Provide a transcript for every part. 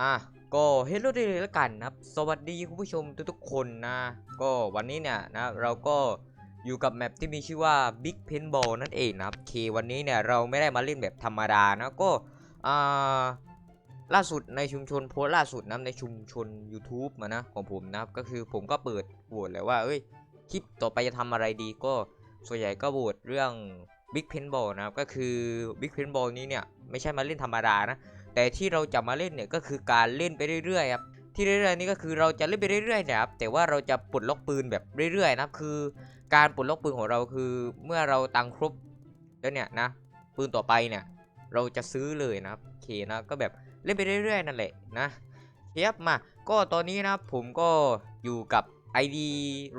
อะก็เฮลโลได้เลยละกันนะครับ สวัสดีคุณผู้ชมทุกๆคนนะ ก็วันนี้เนี่ยนะเราก็อยู่กับแมปที่มีชื่อว่า Big Paintball นั่นเองนะครับเควันนี้เนี่ยเราไม่ได้มาเล่นแบบธรรมดานะก็อ่าล่าสุดในชุมชนโพสล่าสุดนะในชุมชน YouTube มานะของผมนะครับก็คือผมก็เปิดโหวตเลยว่าเอ้ยคลิปต่อไปจะทำอะไรดีก็ส่วนใหญ่ก็โหวตเรื่อง Big Paintball นะครับก็คือ Big Paintball นี้เนี่ยไม่ใช่มาเล่นธรรมดานะ แต่ที่เราจะมาเล่นเนี่ยก็คือการเล่นไปเรื่อยๆครับที่เรื่อยๆนี่ก็คือเราจะเล่นไปเรื่อยๆนะครับแต่ว่าเราจะปลดล็อกปืนแบบเรื่อยๆนะครับคือการปลดล็อกปืนของเราคือเมื่อเราตังครบแล้วเนี่ยนะปืนต่อไปเนี่ยเราจะซื้อเลยนะครับโอเคนะก็แบบเล่นไปเรื่อยๆนั่นแหละนะเทียบมาก็ตอนนี้นะผมก็อยู่กับ ID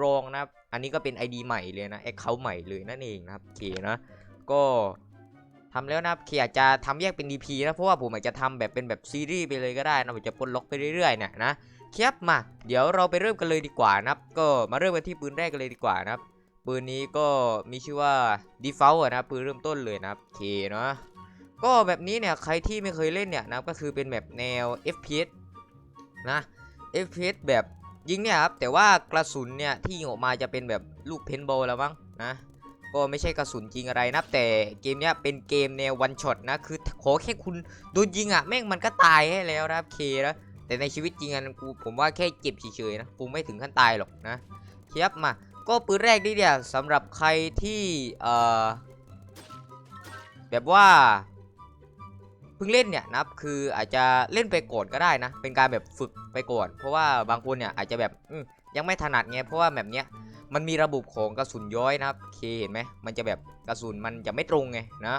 รองนะครับอันนี้ก็เป็น ID ใหม่เลยนะแอคเคาท์ใหม่เลยนั่นเองนะครับโอเคนะก็ ทำแล้วนะครับคือาจจะทำแยกเป็น DP นะเพราะว่าผมอาจจะทำแบบเป็นแบบซีรีส์ไปเลยก็ได้นะผมจะปลดล็อกไปเรื่อยๆเนี่ยนะเคียบมา เดี๋ยวเราไปเริ่มกันเลยดีกว่านะครับก็มาเริ่มกันที่ปืนแรกกันเลยดีกว่านะครับปืนนี้ก็มีชื่อว่า default นะปืนเริ่มต้นเลยนะครับโอเคเนาะก็แบบนี้เนี่ยใครที่ไม่เคยเล่นเนี่ยนะก็คือเป็นแบบแนว FPS นะ FPS แบบยิงเนี่ยครับแต่ว่ากระสุนเนี่ยที่ยิงออกมาจะเป็นแบบลูกเพนบอลแล้วมั้งนะ ก็ไม่ใช่กระสุนจริงอะไรนะแต่เกมเนี้ยเป็นเกมแนววันช็อตนะคือขอแค่คุณโดนยิงอะแม่งมันก็ตายให้แล้วนะครับเคนะแต่ในชีวิตจริงอะกูผมว่าแค่เจ็บเฉยๆนะกูไม่ถึงขั้นตายหรอกนะเทียบมาก็ปืนแรกนี่เนี่ยสำหรับใครที่เอ่อแบบว่าเพิ่งเล่นเนี่ยนะครับคืออาจจะเล่นไปก่อนก็ได้นะ เป็นการแบบฝึกไปก่อน เพราะว่าบางคนเนี่ยอาจจะแบบยังไม่ถนัดไงเพราะว่าแบบเนี้ย มันมีระบบของกระสุนย้อยนะครับเคเห็นไหมมันจะแบบกระสุนมันจะไม่ตรงไงนะ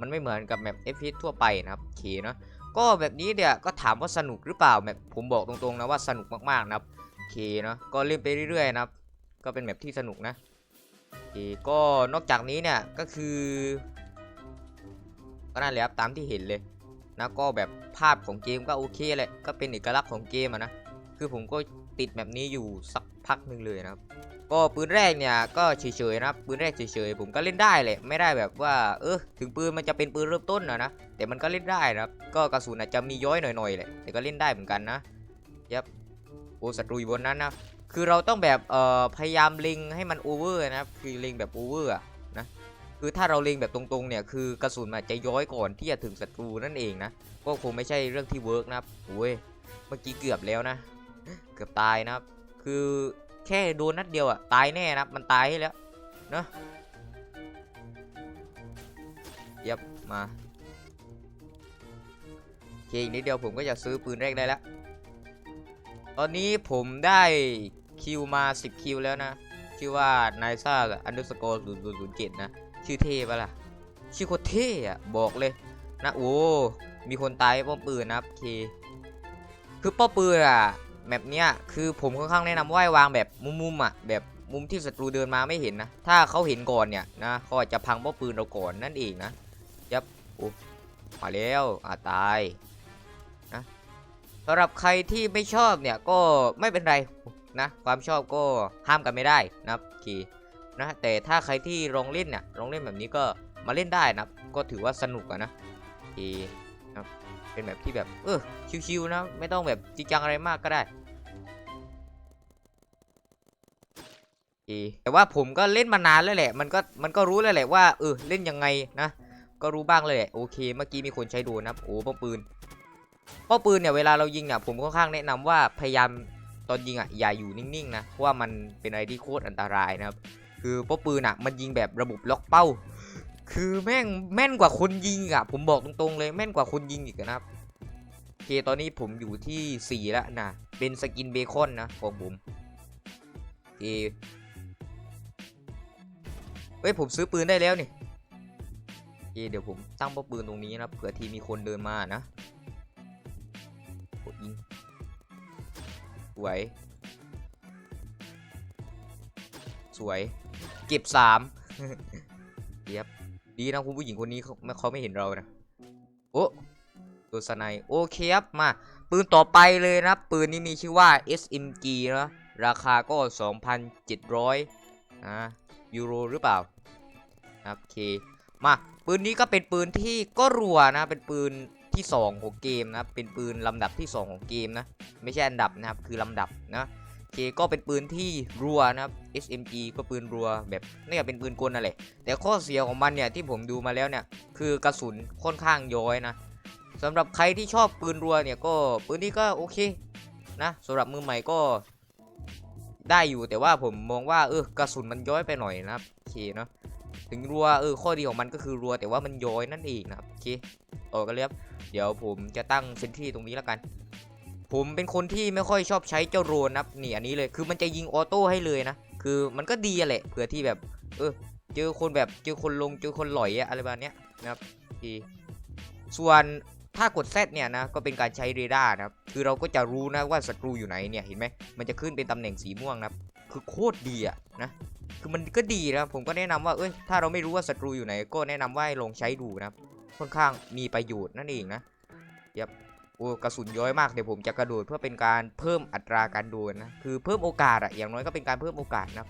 มันไม่เหมือนกับแบบ FPS ทั่วไปนะครับเคเนาะก็แบบนี้เนี่ยก็ถามว่าสนุกหรือเปล่าแบบผมบอกตรงๆนะว่าสนุกมากๆนะครับเคเนาะก็เล่นไปเรื่อยๆนะครับ ก็เป็นแบบที่สนุกนะเคก็นอกจากนี้เนี่ยก็คือก็นั่นแหละครับตามที่เห็นเลยนะก็แบบภาพของเกมก็โอเคแหละก็เป็นเอกลักษณ์ของเกมอะนะคือผมก็ติดแบบนี้อยู่สัก พักหนึ่งเลยนะครับ ก็ปืนแรกเนี่ยก็เฉยๆนะครับปืนแรกเฉยๆผมก็เล่นได้แหละไม่ได้แบบว่าเออถึงปืนมันจะเป็นปืนเริ่มต้นนะนะแต่มันก็เล่นได้นะครับ ก็กระสุนอาจจะมีย้อยหน่อยๆแหละแต่ก็เล่นได้เหมือนกันนะยับโอ้ศัตรูอยู่บนนั้นนะคือเราต้องแบบเอ่อพยายามเล็งให้มันโอเวอร์นะครับคือเล็งแบบโอเวอร์นะคือถ้าเราเล็งแบบตรงๆเนี่ยคือกระสุนมันจะย้อยก่อนที่จะถึงศัตรูนั่นเองนะก็คงไม่ใช่เรื่องที่เวิร์กนะครับโอ้ยเมื่อกี้เกือบแล้วนะ เกือบตายนะครับ คือแค่โดนนัดเดียวอะตายแน่นะครับมันตายให้แล้วเนาะเย็บมาโอเคอีกนิดเดียวผมก็จะซื้อปืนแรกได้แล้ว ตอนนี้ผมได้คิวมา 10 คิวแล้วนะ ชื่อว่านายซ่าอันดอร์สกอร์ศูนย์ศูนย์ศูนย์เจ็ดนะ ชื่อเท่ปะล่ะ ชื่อโคตรเท่อะบอกเลยนะโอ้ มีคนตายป้อมปืนนะครับโอเค คือป้อมปืนอะ แบบเนี้ยคือผมค่อนข้างแนะนำว่าให้วางแบบมุมๆอะแบบมุมที่ศัตรูเดินมาไม่เห็นนะ ถ้าเขาเห็นก่อนเนี่ยนะเขาอาจจะพังป้อปืนเราก่อนนั่นเองนะยับโอ้มาแล้วอ่าตายนะสำหรับใครที่ไม่ชอบเนี่ยก็ไม่เป็นไรนะความชอบก็ห้ามกันไม่ได้นะครับโอเคนะแต่ถ้าใครที่ลองเล่นเนี่ยลองเล่นแบบนี้ก็มาเล่นได้นะก็ถือว่าสนุกอะนะโอเค เป็นแบบที่แบบ เออ ชิวๆนะ ไม่ต้องแบบจริงจังอะไรมากก็ได้แต่ว่าผมก็เล่นมานานแล้วแหละ มันก็มันก็รู้แล้วแหละว่าเออเล่นยังไงนะ ก็รู้บ้างเลยแหละโอเค เมื่อกี้มีคนใช้โดรนนะโอ้ป้อมปืนป้อมปืนเนี่ยเวลาเรายิงเนี่ยผมค่อนข้างแนะนำว่าพยายามตอนยิงอะอย่าอยู่นิ่งๆนะเพราะว่ามันเป็นอะไรที่โคตรอันตรายนะครับคือป้อมปืนอะมันยิงแบบระบบล็อกเป้า คือแม่งแม่นกว่าคนยิงอะ ผมบอกตรงๆเลยแม่นกว่าคนยิงอีกนะครับโอเคตอนนี้ผมอยู่ที่ 4 แล้วนะ เป็นสกินเบคอนนะของผมโอเคเฮ้ยผมซื้อปืนได้แล้วนี่โอเคเดี๋ยวผมตั้งป้อมปืนตรงนี้นะเผื่อที่มีคนเดินมานะกดยิงสวย สวย เก็บสามเย็บ ดีนะคุณผู้หญิงคนนี้เขาไม่เขาไม่เห็นเรานะโอ้ตัวสไนโอเคครับมา ปืนต่อไปเลยนะปืนนี้มีชื่อว่า SMG นะราคาก็ 2,700นะยูโรหรือเปล่าโอเคมาปืนนี้ก็เป็นปืนที่ก็รัวนะเป็นปืนที่ 2 ของเกมนะเป็นปืนลำดับที่ 2 ของเกมนะไม่ใช่อันดับนะครับคือลำดับนะ เคก็เป็นปืนที่รัวนะครับ SMG ก็ปืนรัวแบบนี่เป็นปืนกลนั่นแหละแต่ข้อเสียของมันเนี่ยที่ผมดูมาแล้วเนี่ยคือกระสุนค่อนข้างย้อยนะสำหรับใครที่ชอบปืนรัวเนี่ยก็ปืนนี้ก็โอเคนะสำหรับมือใหม่ก็ได้อยู่แต่ว่าผมมองว่าเออกระสุนมันย้อยไปหน่อยนะครับโอเคเนาะถึงรัวเออข้อดีของมันก็คือรัวแต่ว่ามันย้อยนั่นเองนะครับโอเคต่อกันเลยครับเดี๋ยวผมจะตั้งเซนทรีตรงนี้แล้วกัน ผมเป็นคนที่ไม่ค่อยชอบใช้เจ้าโรนนะครับนี่อันนี้เลยคือมันจะยิงออโต้ให้เลยนะคือมันก็ดีอะแหละเผื่อที่แบบ เออ เจอคนแบบเจอคนลงเจอคนหลอยอะอะไรแบบเนี้ยนะครับทีส่วนถ้ากด Z เนี่ยนะก็เป็นการใช้เรดาร์นะครับคือเราก็จะรู้นะว่าศัตรูอยู่ไหนเนี่ยเห็นไหมมันจะขึ้นเป็นตำแหน่งสีม่วงนะครับคือโคตรดีอะนะคือมันก็ดีนะผมก็แนะนำว่าเอ้ยถ้าเราไม่รู้ว่าศัตรูอยู่ไหน ก็แนะนำว่าให้ลองใช้ดูนะครับค่อนข้างมีประโยชน์นั่นเองนะยับ โอ้กระสุนย้อยมากเดี๋ยวผมจะกระโดดเพื่อเป็นการเพิ่มอัตราการโดนนะคือเพิ่มโอกาสอะอย่างน้อยก็เป็นการเพิ่มโอกาสนะ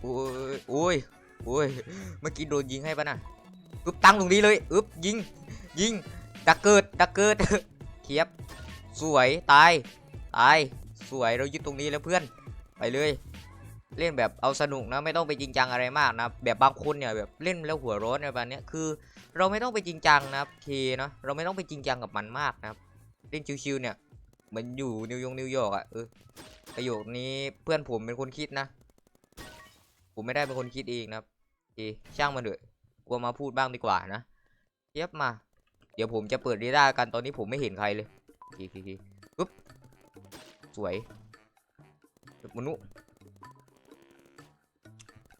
โอ้ยโอ้ยโอ้ยเมื่อกี้โดนยิงให้ปะน่ะอึบตั้งตรงนี้เลยอึบยิงยิงดักเกิดดักเกิดเทียบ สวยตายตายสวยเรายึดตรงนี้แล้วเพื่อนไปเลย เล่นแบบเอาสนุกนะไม่ต้องไปจริงจังอะไรมากนะแบบบางคนเนี่ยแบบเล่นแล้วหัวร้อนอะไรแบบนี้คือ เราไม่ต้องไปจริงจังนะครับเคเนาะเราไม่ต้องไปจริงจังกับมันมากนะเล่นชิวๆเนี่ยเหมือนอยู่นิวยงนิวยอร์กอะเออประโยคนี้เพื่อนผมเป็นคนคิดนะ ผมไม่ได้เป็นคนคิดเองนะครับโอช่างมันเถอะกลัวมาพูดบ้างดีกว่านะเทียบมา เดี๋ยวผมจะเปิดเรดากันตอนนี้ผมไม่เห็นใครเลยโอเคโอเคโอเคปึ๊บสวยมนุษย์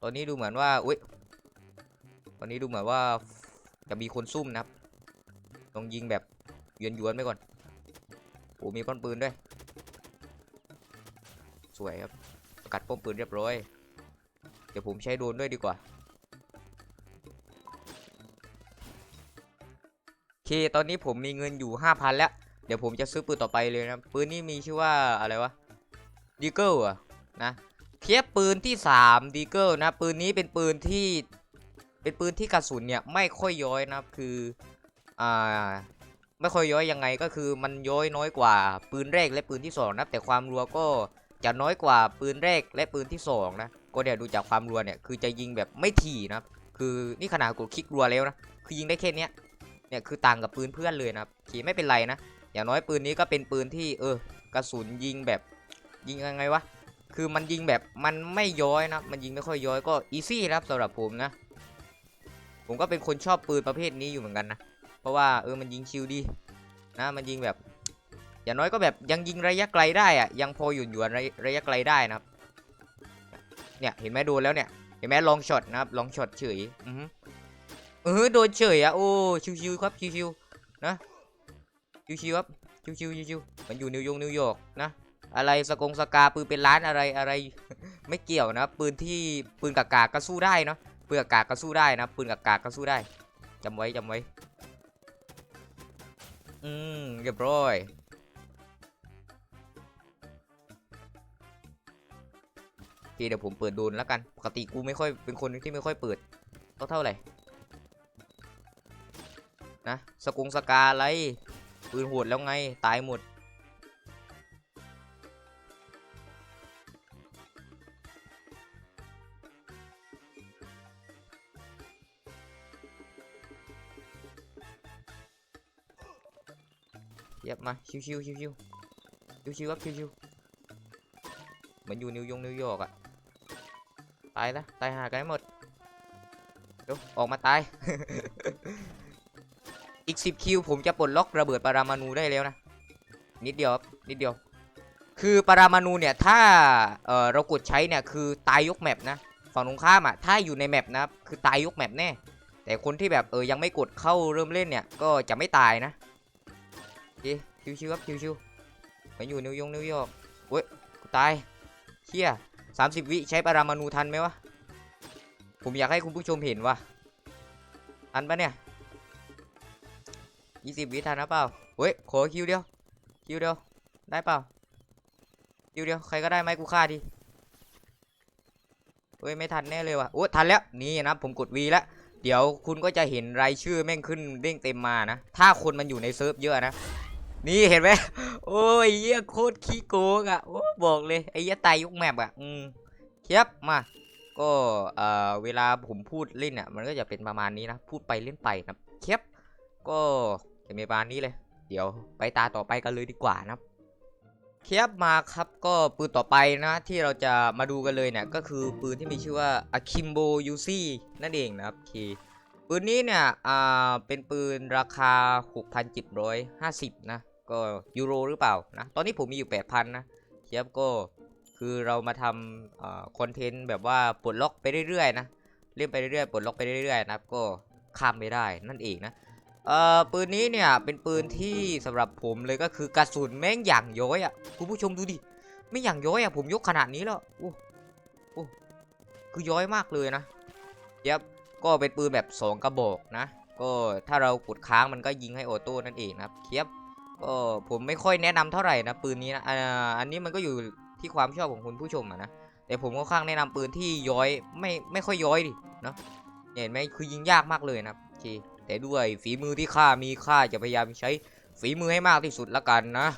อนนี้ดูเหมือนว่า อุ้ยตอนนี้ดูเหมือนว่าจะมีคนซุ่มนะครับลองยิงแบบหยวนๆไปก่อน โอ้มีป้อมปืนด้วย สวยครับสกัดป้อมปืนเรียบร้อย เดี๋ยวผมใช้โดนด้วยดีกว่า โอเค ตอนนี้ผมมีเงินอยู่ 5,000 แล้ว เดี๋ยวผมจะซื้อปืนต่อไปเลยนะ ปืนนี้มีชื่อว่าอะไรวะดีเกิลอะนะ เทียบปืนที่3ดีเกิลนะปืนนี้เป็นปืนที่เป็นปืนที่กระสุนเนี่ยไม่ค่อยย้อยนะครับคืออ่าไม่ค่อยย้อยยังไงก็คือมันย้อยน้อยกว่าปืนแรกและปืนที่สองนะแต่ความรัวก็จะน้อยกว่าปืนแรกและปืนที่สองนะก็เดี๋ยวดูจากความรัวเนี่ยคือจะยิงแบบไม่ถี่นะคือนี่ขนาดกดคลิกรัวแล้วนะคือยิงได้แค่เนี้ยเนี่ยคือต่างกับปืนเพื่อนเลยนะขี่ไม่เป็นไรนะอย่างน้อยปืนนี้ก็เป็นปืนที่เออกระสุนยิงแบบยิงยังไงวะ คือมันยิงแบบมันไม่ย้อยนะมันยิงไม่ค่อยย้อยก็อีซี่ครับสำหรับผมนะ ผมก็เป็นคนชอบปืนประเภทนี้อยู่เหมือนกันนะ เพราะว่าเออมันยิงชิวดีนะมันยิงแบบอย่างน้อยก็แบบยังยิงระยะไกลได้อะยังพอหยุ่นหยวนระยะไกลได้นะครับ เนี่ยเห็นไหมโดนแล้วเนี่ยเห็นไหมลองช็อตนะครับลองช็อตเฉยอือเออโดนเฉยอะโอ้ชิวๆครับชิวๆนะชิวๆครับชิวๆชิวๆมันอยู่นิวยงนิวยอร์กนะ อะไรสกงสกาปืนเป็นล้านอะไรอะไร ไม่เกี่ยวนะปืนที่ปืนกากาก็สู้ได้เนาะปืนกากาก็สู้ได้นะปืนกากาก็สู้ได้จำไว้จำไว้ อืมเรียบร้อยโอเคเดี๋ยวผมเปิดโดนแล้วกันปกติกูไม่ค่อยเป็นคนที่ไม่ค่อยเปิดเท่าเท่าไหร่นะสกงสกาอะไรปืนโหดแล้วไงตายหมด มาชิวๆชิวๆชิวๆชิวครับชิวๆเหมือนอยู่นิวยงนิวยอร์กอะตายละตายหากันหมดเดี๋ยวออกมาตาย อีก10คิวผมจะปลดล็อกระเบิดปรามาณูได้แล้วนะ นิดเดียวครับนิดเดียว คือปรามาณูเนี่ยถ้าเออเรากดใช้เนี่ยคือตายยกแมปนะฝั่งตรงข้ามอะถ้าอยู่ในแมปนะคือตายยกแมปแน่แต่คนที่แบบเออยังไม่กดเข้าเริ่มเล่นเนี่ยก็จะไม่ตายนะโอเค ชิวๆครับชิวๆมาอยู่นิวยงนิวยอร์กเว้ยกูตายเชี่ยสามสิบวิใช้ปรามาณูทันไหมวะ ผมอยากให้คุณผู้ชมเห็นว่ะทันปะเนี่ยยี่สิบวิทันนะเปล่าเฮ้ยขอคิวเดียว คิวเดียว ได้เปล่า คิวเดียว ใครก็ได้ไหมกูฆ่าทีเฮ้ยไม่ทันแน่เลยว่ะโอ้ทันแล้ว นี่นะผมกด V แล้ว เดี๋ยวคุณก็จะเห็นรายชื่อแม่งขึ้นเด้งเต็มมานะ ถ้าคนมันอยู่ในเซิร์ฟเยอะนะ นี่เห็นไหมโอ้ยเหี้ยโคตรขี้โกงอะโอ้บอกเลยไอ้เหี้ยตายยุคแมปอะอืมเทียบมาก็เอ่อเวลาผมพูดเล่นอะมันก็จะเป็นประมาณนี้นะพูดไปเล่นไปนะเทียบก็จะมีประมาณนี้เลย เดี๋ยวไปตาต่อไปกันเลยดีกว่านะครับเทียบมาครับก็ปืนต่อไปนะที่เราจะมาดูกันเลยเนี่ยก็คือปืนที่มีชื่อว่า Akimbo UC นั่นเองนะครับคีปืนนี้เนี่ยอ่าเป็นปืนราคา 6,750 นะ ก็ยูโรหรือเปล่านะตอนนี้ผมมีอยู่ 8,000 นะเทียบก็คือเรามาทำคอนเทนต์แบบว่าปลดล็อกไปเรื่อยๆนะเล่นไปเรื่อยๆปลดล็อกไปเรื่อยๆนะครับก็ข้ามไม่ได้นั่นเองนะเอ่อปืนนี้เนี่ยเป็นปืนที่สำหรับผมเลยก็คือกระสุนแม่งอย่างย้อยอะคุณผู้ชมดูดิไม่อย่างย้อยอะผมยกขนาดนี้แล้วโอ้โอ้คือย้อยมากเลยนะเย็บก็เป็นปืนแบบ 2 กระบอกนะ ก็ถ้าเรากดค้างมันก็ยิงให้ออโต้นั่นเองนะครับเทียบ ก็ผมไม่ค่อยแนะนำเท่าไหร่นะปืนนี้นะอันนี้มันก็อยู่ที่ความชอบของคุณผู้ชมอะนะแต่ผมก็ข้างแนะนำปืนที่ย้อยไม่ไม่ค่อยย้อยดิเนาะเห็นไหมคือยิงยากมากเลยนะโอเคแต่ด้วยฝีมือที่ข้ามีข้าจะพยายามใช้ฝีมือให้มากที่สุดละกันนะ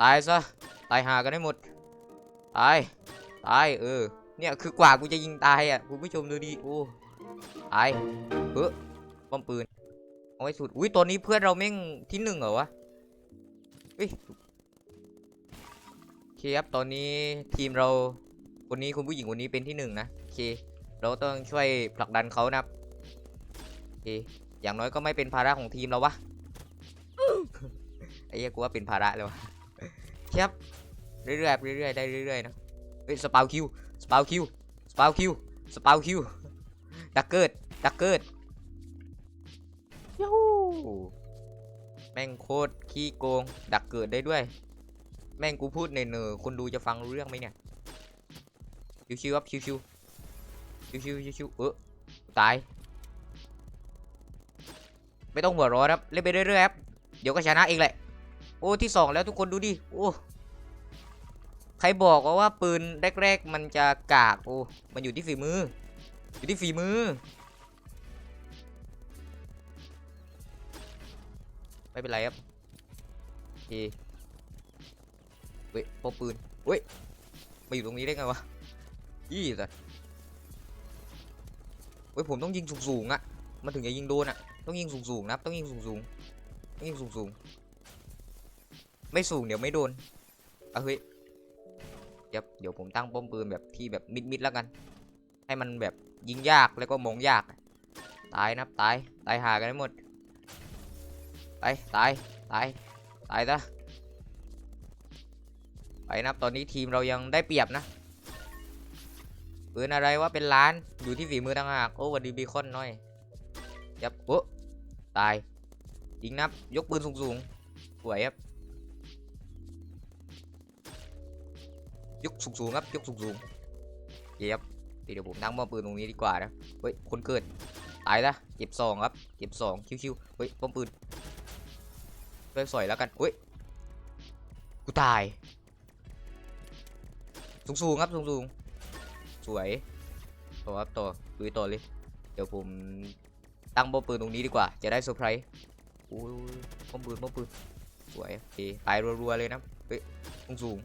ตายซะตายหากันได้หมดตายตายเออเนี่ยคือกว่ากูจะยิงตายอะคุณผู้ชมดูดิโอ้ตายเออป้อมปืนเอาไว้สุดอุ้ยตอนนี้เพื่อนเราแม่งที่หนึ่งเหรอวะ โอเคครับตอนนี้ทีมเราคนนี้คุณผู้หญิงคนนี้เป็นที่หนึ่งนะโอเค เราต้องช่วยผลักดันเขานะครับโอเคอย่างน้อยก็ไม่เป็นภาระของทีมเราวะไอ้เหี้ยกูว่าเป็นภาระเลยวะครับเรื่อยๆเรื่อยๆได้เรื่อยๆนะเฮ้ยสปาวคิวสปาวคิวสปาวคิวสปาวคิวดักเกิดดักเกิดยูฮู แม่งโคตรขี้โกง ดักเกิดได้ด้วย แม่งกูพูดเนอๆคนดูจะฟังรู้เรื่องไหมเนี่ย ชิวๆครับชิวๆชิวๆชิวๆเออตาย ไม่ต้องหัวร้อนครับ เล่นไปเรื่อยๆครับ เดี๋ยวก็ชนะเองแหละ โอ้ที่สองแล้วทุกคนดูดิ โอ้ใครบอกว่าว่าปืนแรก ๆ มันจะกาก โอ้ มันอยู่ที่ฝีมือ อยู่ที่ฝีมือ ไม่เป็นไรครับโอเคเว้ยพอปืนเว้ยมาอยู่ตรงนี้ได้ไงวะยี่สัสเว้ยผมต้องยิงสูงๆอะมันถึงจะยิงโดนอะต้องยิงสูงๆนะต้องยิงสูงๆต้องยิงสูงๆไม่สูงเดี๋ยวไม่โดนเอาเฮ้ยเดี๋ยวเดี๋ยวผมตั้งป้อมปืนแบบที่แบบมิดๆแล้วกัน ให้มันแบบยิงยากแล้วก็มองยาก ตายนะตายตายหากันให้หมด ไปตายตายตายซะไปนะตอนนี้ทีมเรายังได้เปรียบนะปืนอะไรว่าเป็นล้านอยู่ที่ฝีมือต่างหากโอ้วันดีบีคอนน่อยยับโอ้ตายยิงนับยกปืนสูงสูงๆสวยครับยกสูงสูงๆครับยกสูงสูงๆเยียบเดี๋ยวผมตั้งป้อมปืนตรงนี้ดีกว่านะเฮ้ยคนเกิดตายละเก็บสองครับเก็บสองคิวๆเฮ้ยป้อมปืน ช่วยสอยแล้วกันเฮ้ยกูตาย สูงสูงครับสูงสูงๆสวยต่อครับต่อลุยต่อเลยเดี๋ยวผมตั้งป้อมปืนตรงนี้ดีกว่า จะได้เซอร์ไพรส์โอ้ยป้อมปืนป้อมปืนสวยโอเคตายรัวๆเลยนะเฮ้ยสูงสูง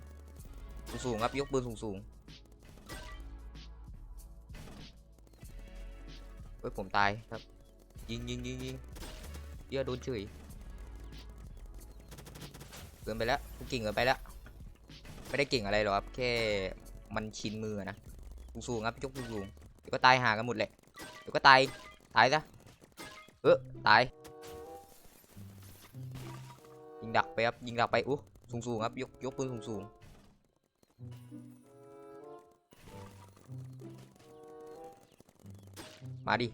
สูงสูงครับยกปืนสูงสูงๆเฮ้ยผมตายครับ ยิงยิงยิงยิงเยอะโดนเฉย เกินไปแล้วกูเก่งเกินไปแล้ว ไม่ได้เก่งอะไรหรอกครับ แค่มันชินมือนะสูงสูงๆครับยกสูงสูงๆเดี๋ยวก็ตายหากันหมดแหละเดี๋ยวก็ตาย ตายซะ เออตาย ยิงดักไปครับ ยิงดักไปอู้สูงสูงๆครับ ยก ยกปืนสูงสูงๆมาดิ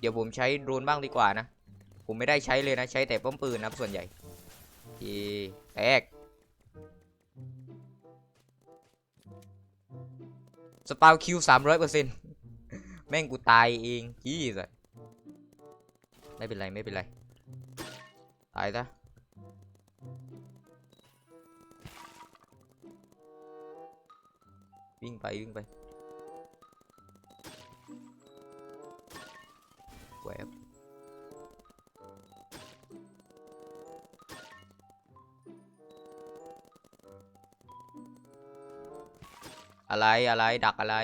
เดี๋ยวผมใช้โดรนบ้างดีกว่านะ ผมไม่ได้ใช้เลยนะ ใช้แต่ป้อมปืนนะส่วนใหญ่โอเคแตกสปาวคิวสามร้อยเปอร์เซ็นต์แม่งกูตายเองยี่สิไม่เป็นไร ไม่เป็นไร ตายซะวิ่งไป วิ่งไป อะไรอะไรดักอะไร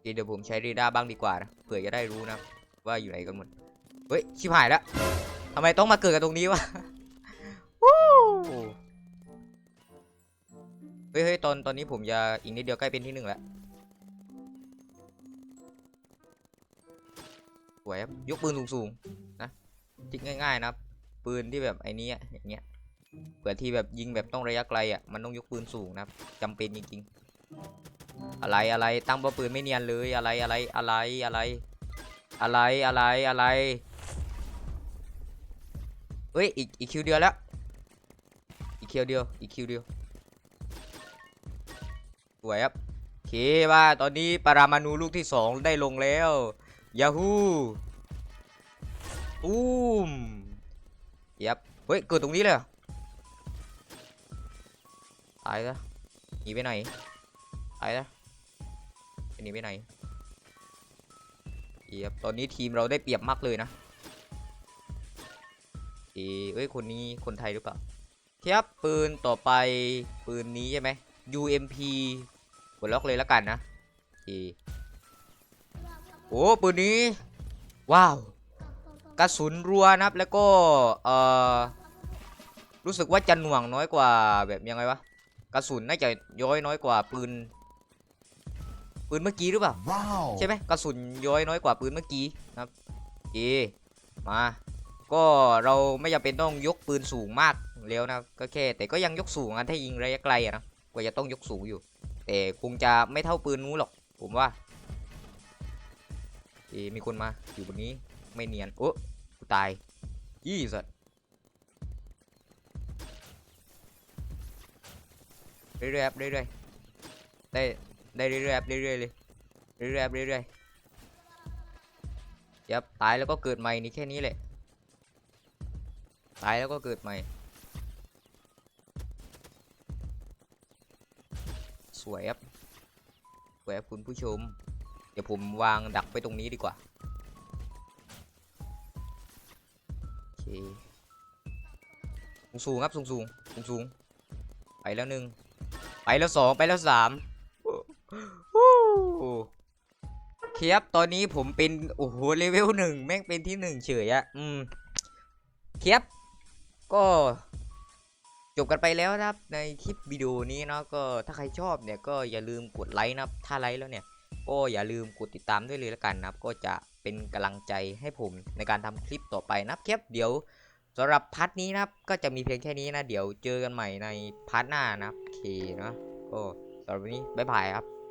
เดี๋ยวผมใช้เรดาร์บ้างดีกว่านะเผื่อจะได้รู้นะ ว่าอยู่ไหนกันหมดเฮ้ยชิบหายแล้วทำไมต้องมาเกิดกันตรงนี้วะวู้เฮ้ยเฮ้ยตอนตอนนี้ผมจะอีกนิดเดียวใกล้เป็นที่หนึ่งแล้วสวยครับยกปืนสูงๆนะทิกง่ายๆนะปืนที่แบบไอ้นี่ เผื่อที่แบบยิงแบบต้องระยะไกลอะมันต้องยกปืนสูงนะครับจำเป็นจริงๆอะไรอะไรตั้งป้าปืนไม่เนียนเลยอะไรอะไรอะไรอะไร อะไรอะไรอะไรเฮ้ยอีกอีกคิวเดียวแล้วอีกคิวเดียวอีกคิวเดียวสวยครับโอเคว่าตอนนี้ปรามาณูลูกที่สองได้ลงแล้วยาฮูตูมยับเฮ้ยเกิดตรงนี้เลยอ ตายล้วหนีไปไหนตายแล้วจะหนีไปไหนเอียบตอนนี้ทีมเราได้เปรียบมากเลยนะเอยเอ้ยคนนี้คนไทยหรือเปล่าครับปืนต่อไปปืนนี้ใช่ไหม UMP กดล็อกเลยแล้วกันนะโอโอ้ปืนนี้ ว้าว กระสุนรัวนะครับแล้วก็เอ่อรู้สึกว่าจะหน่วงน้อยกว่าแบบยังไงวะ กระสุนน่าจะย้อยน้อยกว่าปืน ปืนเมื่อกี้หรือเปล่า Wow. ใช่ไหมกระสุนย้อยน้อยกว่าปืนเมื่อกี้นะครับโอเคมา ก็เราไม่จำเป็นต้องยกปืนสูงมากแล้วนะครับก็แค่ แต่ก็ยังยกสูงอะถ้ายิงระยะไกลอะนะก็จะต้องยกสูงอยู่ แต่คงจะไม่เท่าปืนนู้นหรอก ผมว่าโอเคมีคนมาอยู่บนนี้ไม่เนียนโอ้กูตายยี่สัต เรื่อยๆครับเรื่อยๆได้ได้เรื่อยๆครับเรื่อยๆเลยเรื่อยๆเรื่อยๆยับตายแล้วก็เกิดใหม่นี่แค่นี้แหละตายแล้วก็เกิดใหม่ สวยครับสวยครับคุณผู้ชม เดี๋ยวผมวางดักไว้ตรงนี้ดีกว่าโอเคสูงครับสูงๆสูงๆไปแล้วหนึ่ง ไปแล้วสองไปแล้วสามเทียบตอนนี้ผมเป็นโอ้โหเลเวลหนึ่งแม่งเป็นที่หนึ่งเฉยอะอืมเทียบก็จบกันไปแล้วนะครับ ในคลิปวิดีโอนี้เนาะก็ถ้าใครชอบเนี่ยก็อย่าลืมกดไลค์นะถ้าไลค์แล้วเนี่ยก็อย่าลืมกดติดตามด้วยเลยละกันนะครับ ก็จะเป็นกำลังใจให้ผมในการทำคลิปต่อไปนะครับเทียบเดี๋ยวสำหรับพาร์ทนี้นะครับก็จะมีเพียงแค่นี้นะ เดี๋ยวเจอกันใหม่ในพาร์ทหน้านะครับ เนาะก็สำหรับวันนี้บ๊ายบายครับ